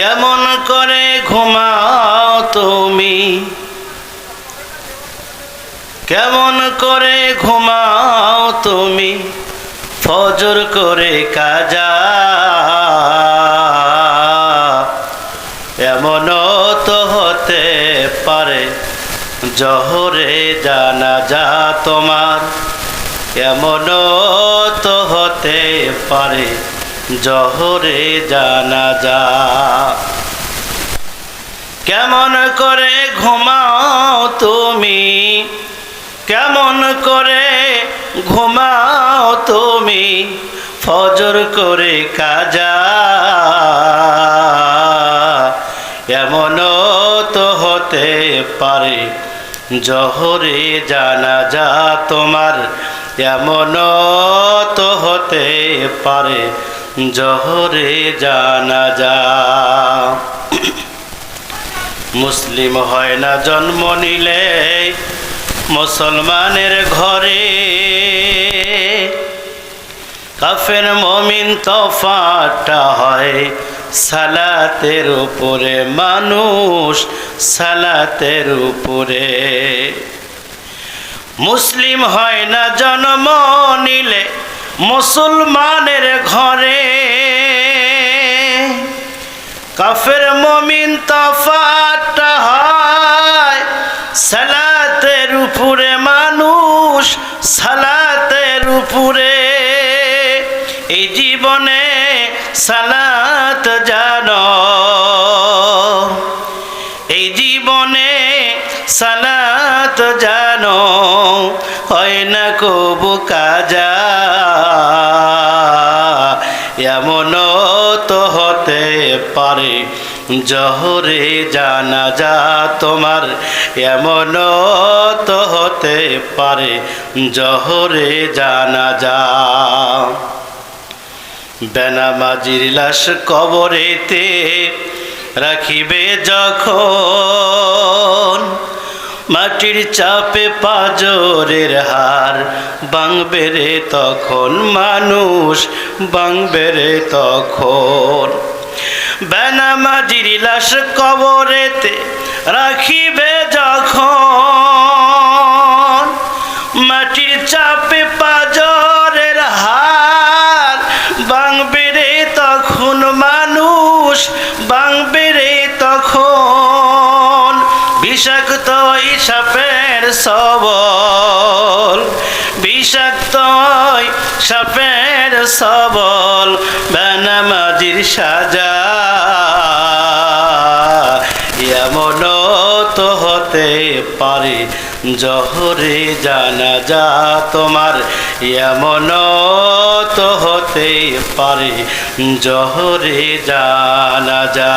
কেমন করে ঘুমাও তুমি? কেমন করে ঘুমাও তুমি? ফজর করে কাজা। এমন তো হতে পারে জহরে জানা যা তোমার। এমনও তো হতে পারে জহরে জানা যা। কেমন করে ঘুমাও তুমি? কেমন করে ঘুমাও তুমি? ফজর করে কাজা। এমনও তো হতে পারে জহরে জানা যা তোমার। এমনও তো হতে পারে জহরে জানা যা। মুসলিম হয় না জন্ম নিলে মুসলমানের ঘরে। কাফের মমিন তফাটা হয় সালাতের উপরে, মানুষ সালাতের উপরে। মুসলিম হয় না জন্ম নিলে মুসলমানের ঘরে। কাফের মমিন তফাটা হয় সালাতের উপরে, মানুষ সালাতের উপরে। এই জীবনে সালাত জানো। এই জীবনে সালাত জানো। হয় না কবু কাজা। এমনও তো হতে পারে, জহরে জানা যা তোমার। এমন তো হতে পারে, জহরে জানা যা। বেনামাজির লাশ কবরেতে রাখিবে যখন মাটির চাপে পাজরের হার বাংবে রে তখন মানুষ বাংবে রে তখন। বেনামাজির লাশ কবরেতে রাখিবে যখন বিষাক্ত সাপের সবল, বিষাক্ত সাপের সবল বেনামাজির সাজা। এমনও তো হতে পারে, জহরে জানা যা তোমার। এমনও তো হতে পারে, জহরে জানা যা।